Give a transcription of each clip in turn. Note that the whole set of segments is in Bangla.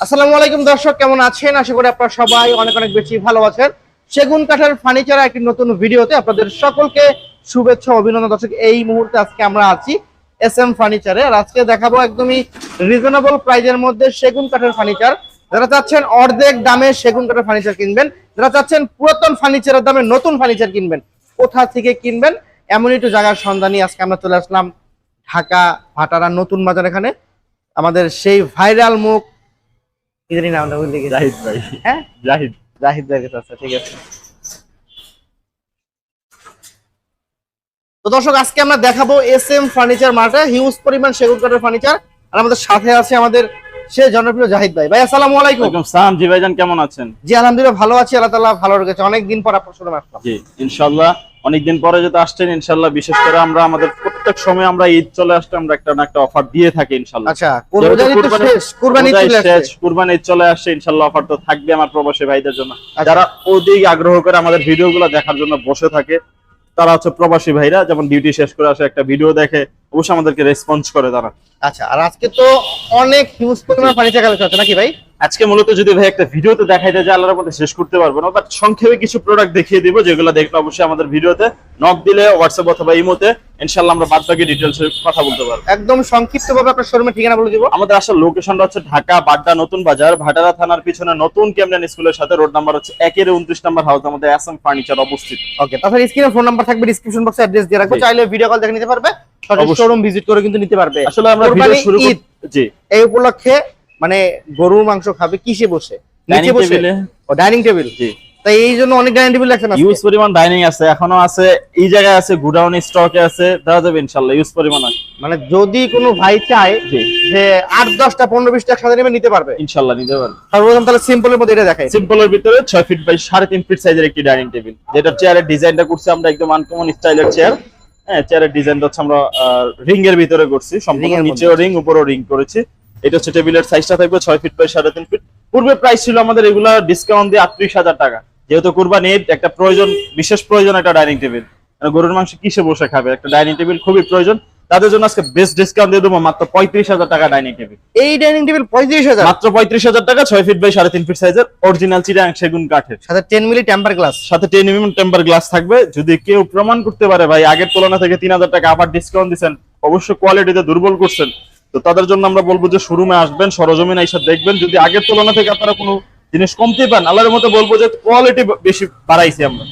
আসসালামু আলাইকুম দর্শক, কেমন আছেন? আশা করি আপনারা সবাই অনেক অনেক বেশি ভালো আছেন। সেগুন কাঠের ফার্নিচার একটি নতুন ভিডিওতে আপনাদের সকলকে শুভেচ্ছা অভিনন্দন। দর্শক, এই মুহূর্তে আজকে আমরা আছি এস এম ফার্নিচারে। আর আজকে দেখাবো একদমই রিজনেবল প্রাইজের মধ্যে সেগুন কাঠের ফার্নিচার। যারা চাচ্ছেন অর্ধেক দামে সেগুন কাঠের ফার্নিচার কিনবেন, যারা চাচ্ছেন পুরাতন ফার্নিচারের দামে নতুন ফার্নিচার কিনবেন, কোথা থেকে কিনবেন? এমন একটু জায়গার সন্ধানই আজকে আমরা চলে আসলাম ঢাকা ভাটারা নতুন বাজার এখানে। আমাদের সেই ভাইরাল মুখ কি জানি নামটা ভুলে গেছি। জাহিদ ভাই। হ্যাঁ? জাহিদ। জাহিদ ভাইয়ের কাছে আচ্ছা ঠিক আছে। তো দর্শক আজকে আমরা দেখাবো এস এম ফার্নিচার মার্টে হিউজ পরিমাণ সেগুন কাঠের ফার্নিচার আর আমাদের সাথে আছে আমাদের সে জনপ্রিয় জাহিদ ভাই। ভাই আসসালামু আলাইকুম। সালাম। জি ভাইজান কেমন আছেন? জি আলহামদুলিল্লাহ ভালো আছি আল্লাহ তাআলা ভালো রেখেছে অনেকদিন পর আপনার সাথে আসলাম। জি ইনশাআল্লাহ। অনেকদিন পরে যেহেতু আসছেন ইনশাআল্লাহ বিশেষ করে আমরা আমাদের প্রত্যেক সময় আমরা ঈদ চলে আসলে আমরা একটা না একটা অফার দিয়ে থাকি ইনশাআল্লাহ আচ্ছা কুরবানি ঈদ চলে আসছে। ইনশাআল্লাহ অফার তো থাকবে আমার প্রবাসী ভাইদের জন্য। আচ্ছা। যারা অধিক আগ্রহ করে আমাদের ভিডিওগুলো দেখার জন্য বসে থাকে তারা হচ্ছে প্রবাসী ভাইরা যেমন ডিউটি শেষ করে আসে একটা ভিডিও দেখে অবশ্যই আমাদেরকে রেসপন্স করে তারা। আচ্ছা আর আজকে তো অনেক হিউজ পরিমাণ ফার্নিচার কালেকশন আছে নাকি ভাই? আজকে মূলত যদি ভাই একটা ভিডিওতে দেখাইতে যায় আল্লাহর মধ্যে শেষ করতে পারব না বাট সংক্ষেপে কিছু প্রোডাক্ট দেখিয়ে দিব যেগুলো দেখলে অবশ্যই আমাদের ভিডিওতে নক দিলে হোয়াটসঅ্যাপ অথবা ইমোতে ইনশাল্লাহ আমরা বাদ বাকি ডিটেলস কথা বলতে পারব। একদম সংক্ষিপ্ত ভাবে আপনার শোরুমের ঠিকানা বলে দিব। আমাদের আসল লোকেশনটা হচ্ছে ঢাকা বাড্ডা নতুন বাজার ভাটারা থানার পিছনে নতুন ক্যামরান স্কুলের সাথে রোড নাম্বার হচ্ছে একের উনত্রিশ নাম্বার হাউস আমাদের অ্যাসাম ফার্নিচার অবস্থিত। ওকে তাছাড়া স্ক্রিনে ফোন নাম্বার থাকবে ডিসক্রিপশন বক্সে অ্যাড্রেস দিয়ে রাখব। চাইলে ভিডিও কল দেখে নিতে পারবে। শোরুম ভিজিট করে কিন্তু নিতে পারবে। আসলে আমরা ভিডিও শুরু। জি। এই উপলক্ষে মানে গরুর মাংস খাবে কিসে বসে? নিচে ডাইনিং বসে ও ডাইনিং টেবিল জি। তাই এই জন্য অনেক ডাইনিং টেবিল রাখছেন আজকে। ইউজ পরিমাণ ডাইনিং আছে এখনও আছে এই জায়গায় আছে গুডাউন স্টকে আছে দেওয়া যাবে ইনশাল্লাহ ইউজ পরিমাণ আছে। মানে যদি কোনো ভাই চায় যে আট দশটা পনেরো বিশটা একসাথে নেবে নিতে পারবে। ইনশাল্লাহ নিতে পারবেন সর্বপ্রথম তাহলে সিম্পলের মধ্যে এটা দেখাই। সিম্পলের ভিতরে ছয় ফিট বাই সাড়ে তিন ফিট সাইজের একটি ডাইনিং টেবিল যেটা চেয়ারের ডিজাইনটা করছি আমরা একদম আনকমন স্টাইলের চেয়ার হ্যাঁ চেয়ারের ডিজাইনটা হচ্ছে আমরা রিং এর ভিতরে করছি সম্পূর্ণ নিচেও রিং উপরেও রিং করেছি। এটা হচ্ছে টেবিলের সাইজটা থাকবে ছয় ফিট বাই সাড়ে তিন ফিট পূর্বে প্রাইস ছিল আমাদের এগুলা ডিসকাউন্ট দিয়ে আটত্রিশ হাজার টাকা। যেহেতু কুরবানি ঈদ, একটা প্রয়োজন বিশেষ প্রয়োজন একটা ডাইনিং টেবিল গরুর মাংস কিসে বসে খাবে? একটা ডাইনিং টেবিল খুবই প্রয়োজন। তাদের জন্য আজকে বেস্ট ডিসকাউন্ট দিয়ে দেবো মাত্র পঁয়ত্রিশ হাজার টাকা ডাইনিং টেবিল এই ডাইনিং টেবিল পঁয়ত্রিশ হাজার? মাত্র পঁয়ত্রিশ হাজার টাকা ছয় ফিট বাই সাড়ে তিন ফিট সাইজের অরিজিনাল চিরাং সেগুন কাঠের। সাথে টেন মিলি টেম্পার গ্লাস সাথে টেন এমএম টেম্পার গ্লাস থাকবে। যদি কেউ প্রমাণ করতে পারে ভাই আগের তুলনা থেকে তিন হাজার টাকা আবার ডিসকাউন্ট দিচ্ছেন অবশ্য কোয়ালিটিতে দুর্বল করছেন। তো তাদের জন্য আমরা বলব যে শোরুমে আসবেন, সরজমিন এসে দেখবেন। যদি আগের তুলনা থেকে আপনারা কোনো জিনিস কমতে পান, আল্লাহর মতো বলব যে কোয়ালিটি বেশি বাড়াইছি আমরা।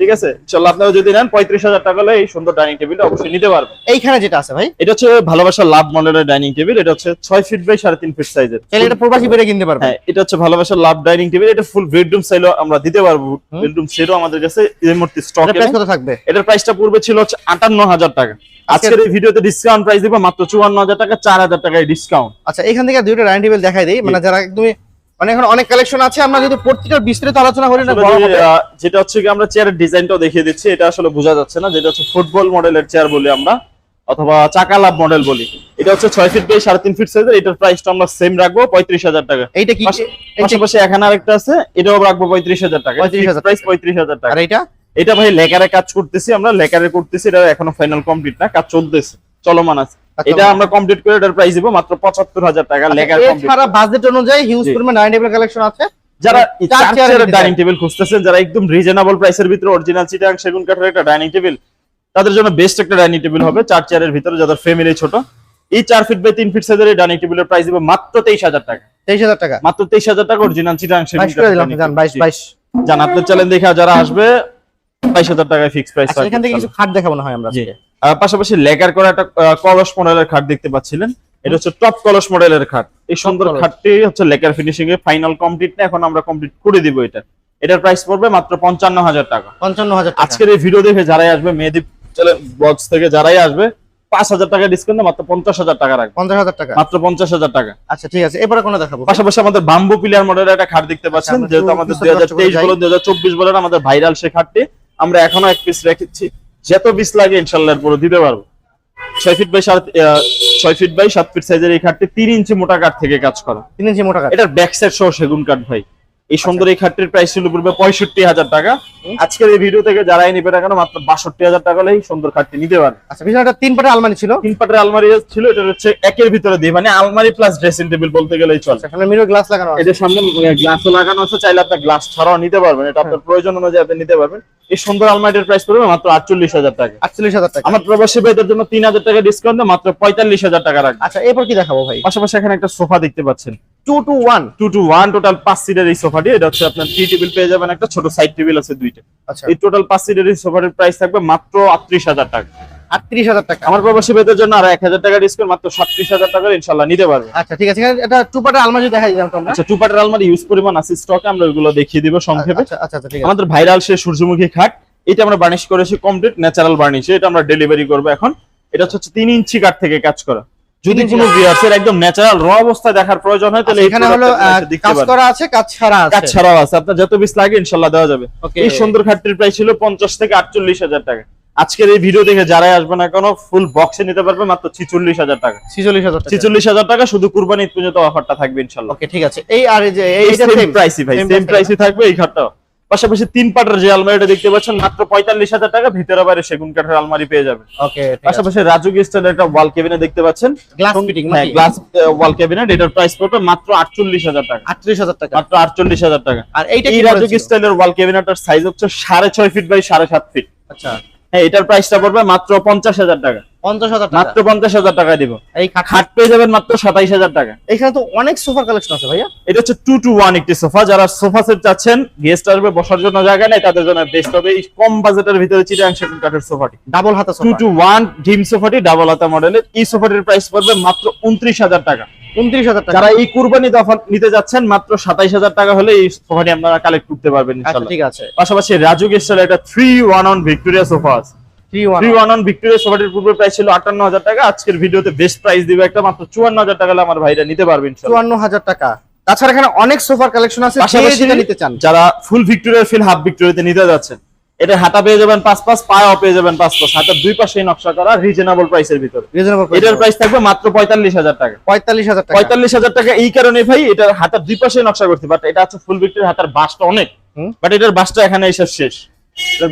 ঠিক আছে? চলো আপনারা যদি নেন পঁয়ত্রিশ হাজার টাকা হলে এই সুন্দর ডাইনিং টেবিল অবশ্যই নিতে পারবেন। এইখানে যেটা আছে ভাই? এটা হচ্ছে ভালোবাসার লাভ মডেলের ডাইনিং টেবিল এটা হচ্ছে ছয় ফিট বাই সাড়ে তিন ফিট সাইজের চাইলে এটা প্রবাসী বেড়ে কিনতে পারবে হ্যাঁ এটা হচ্ছে ভালোবাসার লাভ ডাইনিং টেবিল এটা ফুল বেডরুম সাইজও আমরা দিতে পারব। বেডরুম সেটও আমাদের কাছে এই মুহূর্তে স্টক এটা কত থাকবে? এটার প্রাইসটা পূর্বে ছিল হচ্ছে আটান্ন হাজার টাকা। আজকের এই ভিডিওতে ডিসকাউন্ট প্রাইস দিব মাত্র চুয়ান্ন হাজার টাকা চার হাজার টাকায় ডিসকাউন্ট আচ্ছা এখান থেকে দুইটা ডাইনিং টেবিল দেখাই দিই। মানে যারা একদমই মানে এখন অনেক কালেকশন আছে আমরা যদি বিস্তারিত আলোচনা করি না যেটা হচ্ছে কি আমরা চেয়ারের ডিজাইনটাও দেখিয়ে দিচ্ছি এটা আসলে বোঝা যাচ্ছে না যেটা হচ্ছে ফুটবল মডেলের চেয়ার বলি আমরা অথবা চাকা লাভ মডেল বলি। এটা হচ্ছে ছয় ফিট বাই সাড়ে তিন ফিট সাইজের এটার প্রাইসটা আমরা সেম রাখব পঁয়ত্রিশ হাজার টাকা। এইটা কি পাশাপাশি এখানে আরেকটা আছে এটাও রাখব পঁয়ত্রিশ হাজার টাকা। 35,000 প্রাইস পঁয়ত্রিশ হাজার টাকা। আর এইটা? এটা ভাই লেকারে কাজ করতেছি আমরা লেকারে করতেছি এটা এখনও ফাইনাল কমপ্লিট না কাজ চলতেছে চলমান আছে। এটা আমরা কমপ্লিট করে এটার প্রাইস দিব মাত্র পঁচাত্তর হাজার টাকা লেকার কমপ্লিট এছাড়া বাজেট অনুযায়ী হিউজ। পরিমাণ ডাইনিং টেবিল কালেকশন আছে। যারা চার চেয়ারের ডাইনিং টেবিল খুঁজতেছেন যারা একদম রিজনেবল প্রাইসের ভিতরে অরিজিনাল চিটাং সেগুন কাঠের একটা ডাইনিং টেবিল তাদের জন্য বেস্ট একটা ডাইনিং টেবিল হবে চার চেয়ারের ভিতরে যাদের ফ্যামিলি ছোট। এই চার ফিট বাই তিন ফিট সাইজের এই ডাইনিং টেবিলের প্রাইস দিব মাত্র তেইশ হাজার টাকা। তেইশ হাজার টাকা। মাত্র তেইশ হাজার টাকা অরিজিনাল চিটাং সেগুন বাইশ বাইশ জান আপনার চ্যানেল দেখে যারা আসবে বাইশ হাজার টাকায় ফিক্স প্রাইস আচ্ছা এখান থেকে কিছু খাট দেখাবো না হয় আমরা পাশাপাশি লেকার করা একটা কলস মডেলের খাট দেখতে পাচ্ছিলেন। এটা হচ্ছে টপ কলস মডেলের খাট। এই সুন্দর খাটটি হচ্ছে লেকার ফিনিশিং এ ফাইনাল কমপ্লিট না এখন আমরা কমপ্লিট করে দিব এটা। এটার প্রাইস পড়বে মাত্র পঞ্চান্ন হাজার টাকা। পঞ্চান্ন হাজার টাকা। আজকের এই ভিডিও দেখে যারাই আসবে মেহেদীপ বক্স থেকে যারাই আসবে পাঁচ হাজার টাকা ডিসকাউন্ট মাত্র পঞ্চাশ হাজার টাকা রাখবে। পঞ্চাশ হাজার টাকা। মাত্র পঞ্চাশ হাজার টাকা। আচ্ছা ঠিক আছে। এবারে কোনো দেখাবো। পাশাপাশি আমাদের বাম্বু পিলার মডেলের একটা খাট দেখতে পাচ্ছেন যেহেতু আমাদের দুই হাজার তেইশ বলেন দুই হাজার চব্বিশ বলেন আমাদের ভাইরাল সে খাটটি। আমরা এখনও এক পিস রেখেছি। যত পিস লাগে ইনশাল্লাহ পুরো দিতে পারব। ছয় ফিট বাই সাত ছয় ফিট বাই সাত ফিট সাইজের এই খাটটি তিন ইঞ্চি মোটা কাঠ থেকে কাজ করা। তিন ইঞ্চি মোটা কাঠ। এটার ব্যাক সাইড সহ সেগুন কাঠ ভাই। এই সুন্দর এই খাটটির প্রাইস ছিল পূর্বে পঁয়ষট্টি হাজার টাকা। আজকের এই ভিডিও থেকে যারাই নিবে না কেন মাত্র বাষট্টি হাজার টাকা হলে এই সুন্দর খাটটি নিতে পারে। আচ্ছা পিছনে তিন পাটের আলমারি ছিল। তিন পাটের আলমারি ছিল এটা হচ্ছে একের ভিতরে দিয়ে মানে আলমারি প্লাস ড্রেসিং টেবিল বলতে গেলেই চলে। আচ্ছা, এখানে মিরর গ্লাস লাগানো আছে। এটার সামনে গ্লাসও লাগানো আছে চাইলে আপনার গ্লাস ছাড়াও নিতে পারবেন এটা আপনার প্রয়োজন অনুযায়ী আপনি নিতে পারবেন। এই সুন্দর আলমারিটার প্রাইস পড়বে মাত্র আটচল্লিশ হাজার টাকা। আটচল্লিশ হাজার টাকা। আমার প্রবাসী ভাইদের জন্য তিন হাজার টাকা ডিসকাউন্ট মাত্র পঁয়তাল্লিশ হাজার টাকা রাখবে। আচ্ছা এরপর কি দেখাবো ভাই? পাশাপাশি এখানে একটা সোফা দেখতে পাচ্ছেন। Two two one two two one total সিটের এই সোফাটি এটা হচ্ছে আপনার টি টেবিল পেয়ে যাবেন। একটা ছোট সাইড টেবিল আছে দুইটা। আচ্ছা। এই টোটাল সিটের এই সোফাটির প্রাইস থাকবে মাত্র আটত্রিশ হাজার টাকা। আটত্রিশ হাজার টাকা। আমার প্রবাসী জন্য আর এক হাজার টাকা ডিসকাউন্ট মাত্র সাতত্রিশ হাজার টাকা ইনশাল্লাহ নিতে পারবে। আচ্ছা ঠিক আছে। এটা আলমারি দেখাই দিলাম তোমরা। আচ্ছা টু পার্টের আলমারি ইউজ পরিমাণ আছে স্টকে আমরা ওইগুলো দেখিয়ে দিব সংক্ষেপে। আচ্ছা আচ্ছা আচ্ছা, ঠিক আছে। আমাদের ভাইরাল সে সূর্যমুখী খাট এটা আমরা বার্নিশ করেছি কমপ্লিট ন্যাচারাল বার্নিশ এটা আমরা ডেলিভারি করব এখন। এটা হচ্ছে তিন ইঞ্চি কাঠ থেকে কাজ করা। যদি কোনো ভিউয়ার্সের একদম ন্যাচারাল র অবস্থায় দেখার প্রয়োজন হয় তাহলে আচ্ছা, এখানে হলো কাজ করা আছে কাজ ছাড়া আছে। কাজ ছাড়াও আছে। আপনার যত পিস লাগে ইনশাল্লাহ দেওয়া যাবে। এই সুন্দর খাটটির প্রাইস ছিল পঞ্চাশ থেকে আটচল্লিশ হাজার টাকা। আজকের এই ভিডিও দেখে যারাই আসবে না কেন ফুল বক্সে নিতে পারবে মাত্র ছিচল্লিশ হাজার টাকা। ছিচল্লিশ হাজার টাকা। ছিচল্লিশ হাজার টাকা শুধু কুরবানি ঈদ পর্যন্ত অফারটা থাকবে ইনশাল্লাহ ওকে ঠিক আছে। এই আর এই যে এই এইটা সেম প্রাইসই ভাই সেম প্রাইসই থাকবে এই খাটটা পাশাপাশি তিন পাটের যে আলমারিটা দেখতে পাচ্ছেন মাত্র পঁয়তাল্লিশ হাজার টাকা ভিতরে বাইরে সেগুন কাঠের আলমারি পেয়ে যাবে পাশাপাশি রাজুক স্টাইলের একটা ওয়াল কেবিনে দেখতে পাচ্ছেন। গ্লাস ওয়াল কেবিনেট এটার প্রাইস পড়বে মাত্র আটচল্লিশ হাজার টাকা। আটত্রিশ হাজার টাকা। মাত্র আটচল্লিশ হাজার টাকা। আর এইটা এই রাজুক স্টাইলের ওয়াল কেবিনেটার সাইজ হচ্ছে সাড়ে ছয় ফিট বাই সাড়ে সাত ফিট আচ্ছা। হ্যাঁ এটার প্রাইসটা পড়বে মাত্র পঞ্চাশ হাজার টাকা। পঞ্চাশ হাজার টাকা? মাত্র পঞ্চাশ হাজার টাকা দিব। এই খাট পেয়ে যাবেন মাত্র সাতাইশ হাজার টাকা। এখানে তো অনেক সোফার কালেকশন আছে ভাইয়া। এটা হচ্ছে টু টু ওয়ান একটি সোফা। যারা সোফা সেট চাচ্ছেন গেস্ট আসবে বসার জন্য জায়গা নেই তাদের জন্য বেস্ট হবে। এই কম বাজেটের ভিতরে চিটাং সেগুন কাঠের সোফাটি। ডাবল হাতা টু সোফা। টু ওয়ান ডিম সোফাটি ডাবল হাতা মডেলের এই সোফাটির প্রাইস পড়বে মাত্র উনত্রিশ হাজার টাকা। উনত্রিশ হাজার টাকা। যারা এই কুরবানি অফার নিতে যাচ্ছেন মাত্র সাতাইশ হাজার টাকা হলে এই সোফাটি আপনারা কালেক্ট করতে পারবেন আচ্ছা ঠিক আছে। পাশাপাশি রাজু গেস্টের একটা three one on Victoria sofa আছে। ভিক্টোরিয়া প্রাইস ছিল আটান্ন হাজার টাকা। আজকের ভিডিওতে বেস্ট প্রাইস দিবে একটা মাত্র চুয়ান্ন হাজার টাকা আমার ভাইরা নিতে পারবেন চুয়ান্ন হাজার টাকা। তাছাড়া এখানে অনেক সোফার কালেকশন আছে নিতে চান। যারা ফুল ভিক্টোরিয়ার ফিল হাফ ভিক্টোরিয়াতে নিতে যাচ্ছেন এটা হাতা পেয়ে যাবেন পাঁচ পাঁচ পায়াও পেয়ে যাবেন পাঁচ পাঁচ। হাতের দুই পাশে নকশা করা রিজনেবল প্রাইসের ভিতরে। রিজনেবল এটার প্রাইস থাকবে মাত্র পঁয়তাল্লিশ হাজার টাকা। পঁয়তাল্লিশ হাজার টাকা। পঁয়তাল্লিশ হাজার টাকা এই কারণে ভাই এটার হাতের দুই পাশে নকশা করতে বাট এটা আছে ফুল বিক্রির হাতের বাসটা অনেক। বাট এটার বাসটা এখানে এসে শেষ।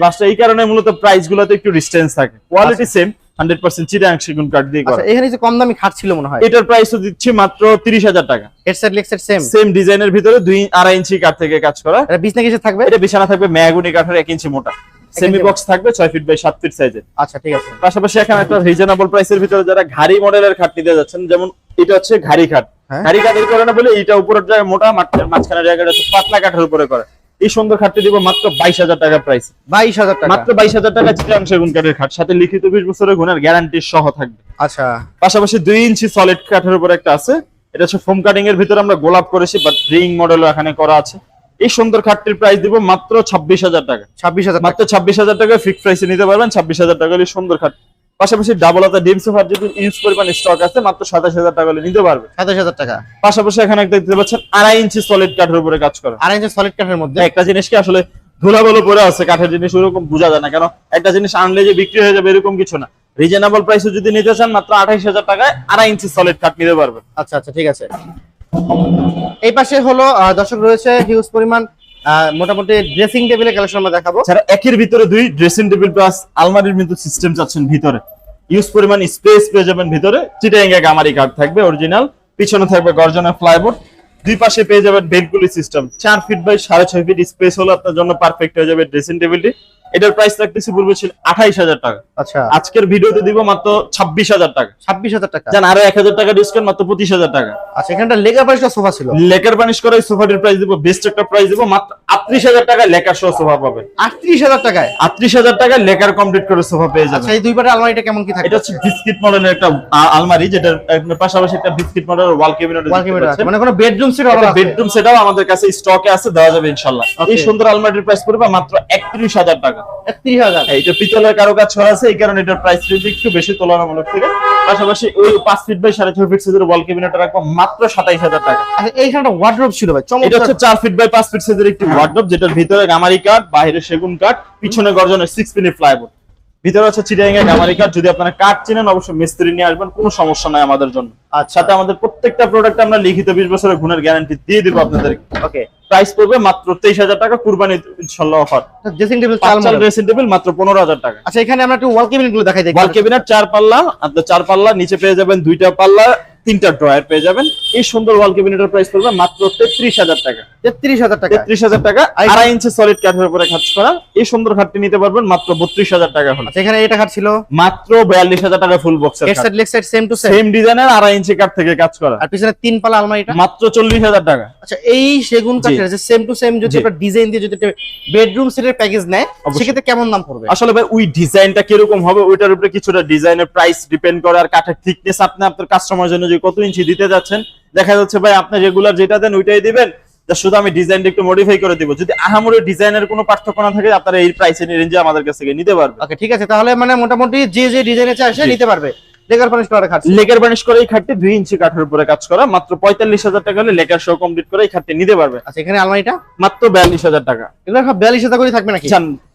বাসটা এই কারণে মূলত প্রাইস গুলোতে একটু ডিস্টেন্স থাকে। কোয়ালিটি সেম হান্ড্রেড পার্সেন্ট চিরাং সেগুন কাঠ দিয়ে করা। আচ্ছা এখানে যে কম দামি খাট ছিল মনে হয়। এটার প্রাইস দিচ্ছি মাত্র তিরিশ হাজার টাকা। হেড সাইড সেম সেম ডিজাইনের ভিতরে দুই আড়াই ইঞ্চি কাঠ থেকে কাজ করা। এটা বিছনা কিসে থাকবে? এটা বিছানা থাকবে ম্যাগুনি কাঠের ইঞ্চি মোটা। সেমি বক্স থাকবে ছয় ফিট বাই সাত ফিট সাইজের আচ্ছা ঠিক আছে। পাশাপাশি এখানে একটা রিজনেবল প্রাইসের ভিতরে যারা ঘাড়ি মডেলের খাট নিতে যাচ্ছেন যেমন এটা হচ্ছে ঘাড়ি খাট। হ্যাঁ। ঘাড়ি এই কারণে বলে এটা উপরের জায়গায় মোটা মাঝখানে- মাঝখানের জায়গাটা হচ্ছে পাতলা কাঠের উপরে করে। এই সুন্দর খাটটি দিব মাত্র বাইশ হাজার টাকা প্রাইস বাইশ হাজার টাকা। মাত্র বাইশ হাজার টাকা চিটাং সেগুন কাঠের খাট সাথে লিখিত বিশ বছরের গুণের গ্যারান্টি সহ থাকবে। আচ্ছা। পাশাপাশি দুই ইঞ্চি সলিড কাঠের উপর একটা আছে এটা হচ্ছে ফোম কাটিং এর ভিতরে আমরা গোলাপ করেছি বাট রিং মডেলও এখানে করা আছে। এই সুন্দর খাটটির প্রাইস দিব মাত্র ছাব্বিশ হাজার টাকা। ছাব্বিশ হাজার মাত্র ছাব্বিশ হাজার টাকা ফিক্স প্রাইসে নিতে পারবেন ছাব্বিশ হাজার টাকা সুন্দর খাট। পাশাপাশি ডাবল হাতা ডিম সোফার যদি ইউজ পরিমাণ স্টক আছে মাত্র সাতাশ হাজার টাকা হলে নিতে পারবে। সাতাশ হাজার টাকা। পাশাপাশি এখানে একটা দেখতে পাচ্ছেন আড়াই ইঞ্চি সলিড কাঠের উপরে কাজ করে। আর ইঞ্চি সলিড কাঠের মধ্যে। একটা জিনিস কি আসলে ধুলাবলো পরে আছে কাঠের জিনিস ওরকম বোঝা যায় না কেন একটা জিনিস আনলে যে বিক্রি হয়ে যাবে এরকম কিছু না। রিজনেবল প্রাইসে যদি নিতে চান মাত্র আঠাইশ হাজার টাকায় আড়াই ইঞ্চি সলিড কাঠ নিতে পারবেন। আচ্ছা আচ্ছা ঠিক আছে। এই পাশে হলো দর্শক রয়েছে হিউজ পরিমাণ মোটামুটি ড্রেসিং টেবিলের কালেকশন আমরা দেখাবো। একের ভিতরে দুই ড্রেসিং টেবিল প্লাস আলমারির মতো সিস্টেম চাচ্ছেন ভিতরে। ইউজ পরিমাণ স্পেস পেয়ে যাবেন ভিতরে। চিটাঙ্গে গামারি কাঠ থাকবে অরিজিনাল পিছনে থাকবে গর্জনের ফ্লাইবোর্ড দুই পাশে পেয়ে যাবেন বেডগুলি সিস্টেম চার ফিট বাই সাড়ে ছয় ফিট স্পেস হলো আপনার জন্য পারফেক্ট হয়ে যাবে ড্রেসিং টেবিলটি এটার প্রাইস রাখতেছি পূর্বে ছিল আঠাইশ হাজার টাকা। আচ্ছা। আজকের ভিডিওতে দিব মাত্র ছাব্বিশ হাজার টাকা। ছাব্বিশ হাজার টাকা। জান আরও এক হাজার টাকা ডিসকাউন্ট মাত্র পঁচিশ হাজার টাকা। আচ্ছা এখানটা লেগার পাশটা সোফা ছিল। লেকার বানিশ করা সোফাটির প্রাইস দিব বেস্ট একটা প্রাইস দিব মাত্র আটত্রিশ হাজার টাকা লেকার সহ সোফা পাবেন আটত্রিশ হাজার টাকায়? আটত্রিশ হাজার টাকা লেকার কমপ্লিট করে সোফা পেয়ে যাবেন। আচ্ছা এই দুই পাটের আলমারিটা কেমন কি থাকে এটা হচ্ছে বিস্কিট মডেলের একটা আলমারি যেটার পাশাপাশি একটা বিস্কিট মডেলের ওয়াল ক্যাবিনেট ওয়াল ক্যাবিনেট আছে। মানে কোনো বেডরুম সেট আছে? বেডরুম সেটাও আমাদের কাছে স্টকে আছে দেওয়া যাবে ইনশাল্লাহ। Okay. এই সুন্দর আলমারির প্রাইস পড়বে মাত্র একত্রিশ হাজার টাকা। একত্রিশ হাজার। হ্যাঁ, এটা পিতলের কারও কাজ করা আছে এই কারণে এটার প্রাইস রেঞ্জ একটু বেশি তুলনামূলক থেকে। পাশাপাশি ওই পাঁচ ফিট বাই সাড়ে ছয় ফিট সাইজের ওয়াল ক্যাবিনেট রাখব মাত্র সাতাইশ হাজার টাকা। আচ্ছা ছিল ভাই এটা হচ্ছে চার ফিট বাই পাঁচ ফিট সাইজের একটি ওয়ার্ডরোব যেটার ভিতরে গামারি কাঠ বাইরে সেগুন কাঠ পিছনে গর্জনের সিক্স মিনিট প্লাইবোর্ড ভিতরে হচ্ছে গামারি কাঠ যদি আপনারা কাঠ চিনেন অবশ্যই মিস্ত্রি নিয়ে আসবেন কোনো সমস্যা নাই আমাদের জন্য। আচ্ছা। সাথে আমাদের প্রত্যেকটা প্রোডাক্ট আমরা লিখিত বিশ বছরের গুণের গ্যারান্টি দিয়ে দিব আপনাদেরকে। ওকে প্রাইস পড়বে মাত্র তেইশ হাজার টাকা কুরবানি ইনশাল্লাহ অফার। ড্রেসিং টেবিল চাল ড্রেসিং টেবিল মাত্র পনেরো হাজার টাকা। আচ্ছা এখানে আমরা একটু ওয়াল কেবিনেটগুলো দেখাই দেখি। ওয়াল কেবিনেট চার পাল্লা আপনার চার পাল্লা নিচে পেয়ে যাবেন দুইটা পাল্লা তিনটা ড্রয়ার পেয়ে যাবেন। এই সুন্দর ওয়াল কেবিনেটের প্রাইস পড়বে মাত্র তেত্রিশ হাজার টাকা। তেত্রিশ হাজার টাকা। তেত্রিশ হাজার টাকা আড়াই ইঞ্চি সলিড কাঠের উপরে কাজ করা। এই সুন্দর খাটটি নিতে পারবেন মাত্র বত্রিশ হাজার টাকা হলে। আচ্ছা এখানে এটা খাট ছিল? মাত্র বিয়াল্লিশ হাজার টাকা ফুল বক্সের head side leg side same to same same ডিজাইনের আড়াই ইঞ্চি কাঠ থেকে কাজ করা। আর পিছনে তিন পালা আলমারিটা মাত্র চল্লিশ হাজার টাকা। আচ্ছা এই সেগুন কাঠের যে সেম টু সেম যদি একটা ডিজাইন দিয়ে যদি বেডরুম সেটের প্যাকেজ নেয় সেক্ষেত্রে কেমন দাম পড়বে? আসলে ভাই ওই ডিজাইনটা কীরকম হবে ওইটার উপরে কিছুটা ডিজাইনের প্রাইস ডিপেন্ড করে আর কাঠের থিকনেস আপনি আপনার কাস্টমার জন্য কত ইঞ্চি দিতে যাচ্ছেন? দেখা যাচ্ছে ভাই আপনি রেগুলার যেটা দেন ওইটাই দিবেন। শুধু আমি ডিজাইনটা একটু মডিফাই করে দিব। যদি আহামরি ডিজাইনের কোনো পার্থক্য না থাকে আপনারা এই প্রাইসের রেঞ্জে আমাদের কাছ থেকে নিতে পারবেন। ওকে ঠিক আছে। তাহলে মানে মোটামুটি যে যে ডিজাইনে চাই সে। নিতে পারবে। লেগার ফার্নিশ করা খাট লেকার করে এই খাটটি দুই ইঞ্চি কাঠের উপরে কাজ করা মাত্র পঁয়তাল্লিশ হাজার টাকা হলে লেকার শো কমপ্লিট করে এই খাটটি নিতে পারবে। আচ্ছা এখানে আলমারিটা? মাত্র বিয়াল্লিশ হাজার টাকা। করে থাকবে নাকি?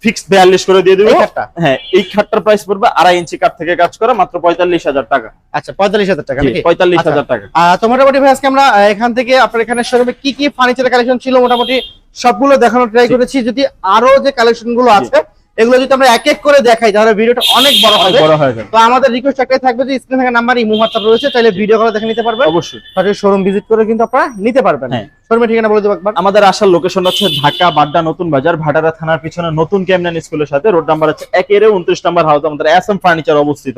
ফিক্স করে দিয়ে দিব। এই খাটটা? হ্যাঁ এই খাটটার প্রাইস পড়বে আড়াই ইঞ্চি কাঠ থেকে কাজ করা মাত্র পঁয়তাল্লিশ হাজার টাকা। আচ্ছা পঁয়তাল্লিশ হাজার টাকা নাকি? পঁয়তাল্লিশ আচ্ছা। হাজার টাকা। আহ, তো মোটামুটি ভাই আজকে আমরা এখান থেকে আপনার এখানে শোরুমে কি কি ফার্নিচার কালেকশন ছিল? মোটামুটি সবগুলো দেখানোর ট্রাই করেছি। যদি আরও যে কালেকশনগুলো আছে এগুলো যদি আমরা এক এক করে দেখাই তাহলে ভিডিওটা অনেক বড় হবে। বড় হয়ে যাবে। তো আমাদের রিকোয়েস্ট একটাই থাকবে যে স্ক্রিন থাকা নাম্বার ইমো হোয়াটসঅ্যাপ রয়েছে তাহলে ভিডিও কলে দেখে নিতে পারবেন। অবশ্যই। সরাসরি শোরুম ভিজিট করে কিন্তু আপনারা নিতে পারবেন। হ্যাঁ। শোরুমের ঠিকানা বলে দেবো একবার। আমাদের আসার লোকেশন হচ্ছে ঢাকা বাড্ডা নতুন বাজার ভাটারা থানার পিছনে নতুন ক্যামনান স্কুলের সাথে। রোড নাম্বার হচ্ছে এক এর উনত্রিশ নাম্বার হাউস আমাদের এস এম ফার্নিচার অবস্থিত।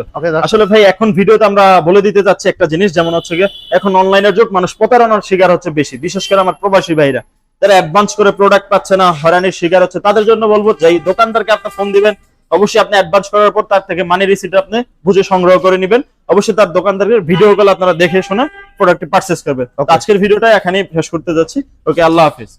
আসলে ভাই এখন ভিডিওতে আমরা বলে দিতে যাচ্ছি একটা জিনিস যেমন হচ্ছে এখন অনলাইনের যুগ মানুষ প্রতারণার শিকার হচ্ছে বেশি। বিশেষ করে আমার প্রবাসী ভাইরা। তারা অ্যাডভান্স করে প্রোডাক্ট পাচ্ছে না হয়রানির শিকার হচ্ছে তাদের জন্য বলব যে এই দোকানদারকে আপনি ফোন দিবেন অবশ্যই আপনি অ্যাডভান্স করার পর তার থেকে মানি রিসিপ্ট আপনি বুঝে সংগ্রহ করে নেবেন। অবশ্যই তার দোকানদারের ভিডিও কল আপনারা দেখে শুনে প্রোডাক্টটি পারচেস করবেন. আজকের ভিডিওটা এখানেই শেষ করতে যাচ্ছি। ওকে আল্লাহ হাফিজ।